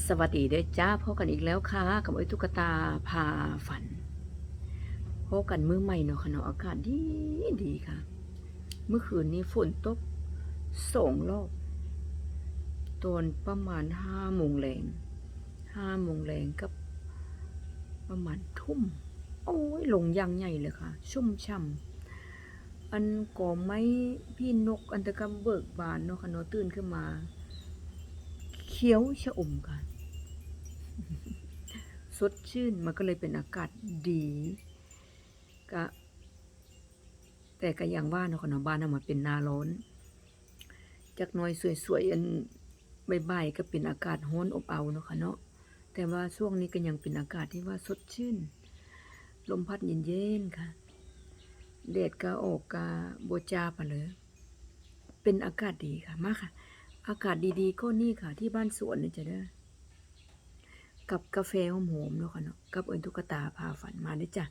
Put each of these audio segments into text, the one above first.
สวัสดีเด้อจ้าพบกันอีกแล้วค่ะ กับไอ้ตุ๊กตาพาฝันพบกันมื้อใหม่เนาะค่ะเนาะอากาศดีดีค่ะ เมื่อคืนนี้ฝนตกสองรอบตอนประมาณห้าโมงแรงห้าโมงแรงกับประมาณทุ่ม โอ้ยลงยังใหญ่เลยค่ะ ชุ่มช่ำอันก่อไม้พี่นกอันตะกำเบิกบานเนาะค่ะเนาะตื่นขึ้นมาเขียวชะอมกัน ดชื่น มันก็เลยเป็นอากาศดีกะแต่ก็อย่างว่าเนาะคนาะบ้านเฮามาเป็นนาร้อนจักหน้อยสวยๆอันใบๆก็เป็นอากาศร้อนอบอ้าวเนาะค่ะเนาะแต่ว่าช่วงนี้ก็ยังเป็นอากาศที่ว่าสดชื่น ลมพัดเย็นๆค่ะแดดก็ออกกะบ่จ้าปะเลยเป็นอากาศดีค่ะมากค่ะ อากาศดีๆก็นี่ค่ะ ที่บ้านสวนนี่จะได้อ กับกาแฟหอมๆแล้วค่ะเนาะกับเอิญตุ๊กตาพาฝันมาด้อจ้ะ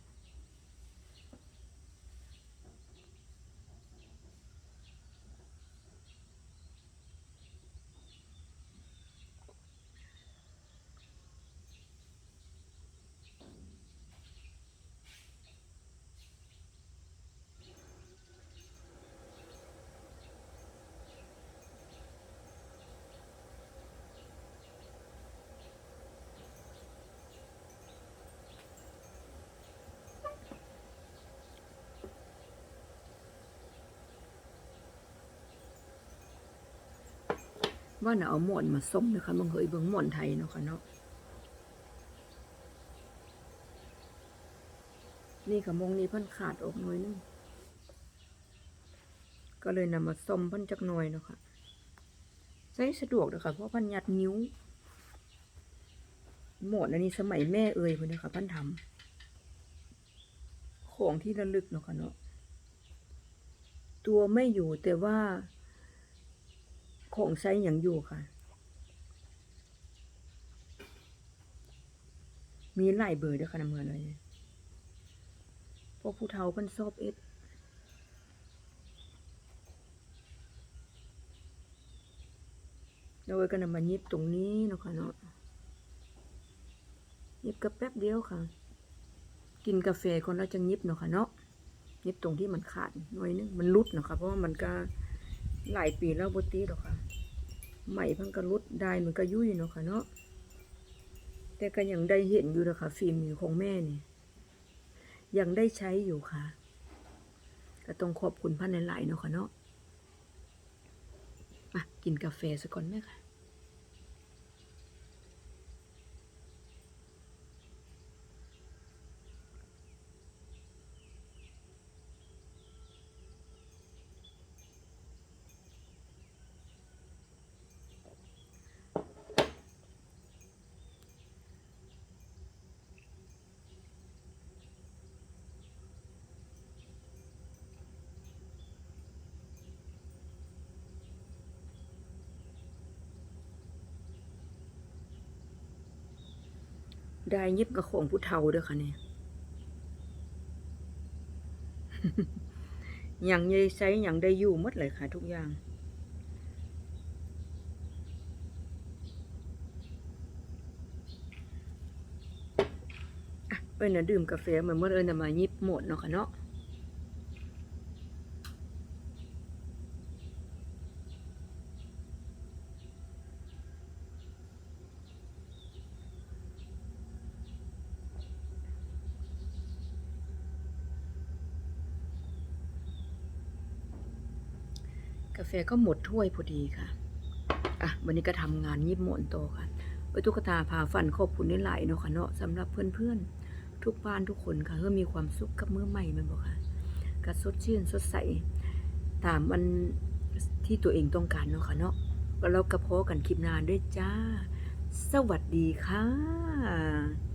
ว่าน่ะเอาหมอนมาส้มนะคะมึงเฮยเบิ่งหมอนไทยเนาะค่ะเนาะนี่ค่ะมงนี้เพิ่นขาดออกหน่อยนึงก็เลยนำมาส้มเพิ่นจักหน่อยเนาะค่ะใช้สะดวกเด้อค่ะเพราะเพิ่นยัดนิ้วหมอนอันนี้สมัยแม่เอ่ยเพิ่นเด้อค่ะเพิ่นทำของที่ระลึกเนาะค่ะเนาะตัวไม่อยู่แต่ว่า ของใช้อย่างอยู่ค่ะ มีหลายเบอร์ด้วยค่ะน้ำเงินเลยพวกผู้เฒ่าเพิ่นชอบเอ็ดแล้วก็นำมายิบตรงนี้นะค่ะเนาะยิบก็แป๊บเดียวค่ะ กินกาแฟคนเราจะยิบเนาะค่ะเนาะยิบตรงที่มันขาดหน่อยนึงมันรุดเนาะค่ะเพราะว่ามันก็ หลายปีแล้วบตีหรอกค่ะใหม่พังกระลุดได้มันก็ยุ่ยเนาะค่ะเนาะแต่ก็ยังได้เห็นอยู่นะคะฟิล์มของแม่เนี่ยยังได้ใช้อยู่ค่ะก็ต้องขอบคุณพันหลายๆเนาะค่ะเนาะมากินกาแฟสักก่อนไหมคะ ได้ยิบกับของผู้เฒ่าด้วยค่ะเนี่ยอย่างยายใช้อย่างได้อยู่มดเลยค่ะ ทุกอย่าง เอ้ยนะดื่มกาแฟเหมือนเมื่อเอ้ยนะมายิบหมดเนาะค่ะเนาะ กาแฟก็หมดถ้วยพอดีค่ะ อะ วันนี้ก็ทำงานยิบหมนโตค่ะเอ้ตุ๊กตาพาฝันขอบคุณหลายเนาะค่ะเนาะสำหรับเพื่อนๆ ทุกบ้านทุกคนค่ะเพื่อมีความสุขกับมื้อใหม่มันบอกค่ะก็สดชื่นสดใส ตามมันที่ตัวเองต้องการเนาะค่ะเนาะแล้วกระเพาะกันคลิปนานด้วยจ้า สวัสดีค่ะ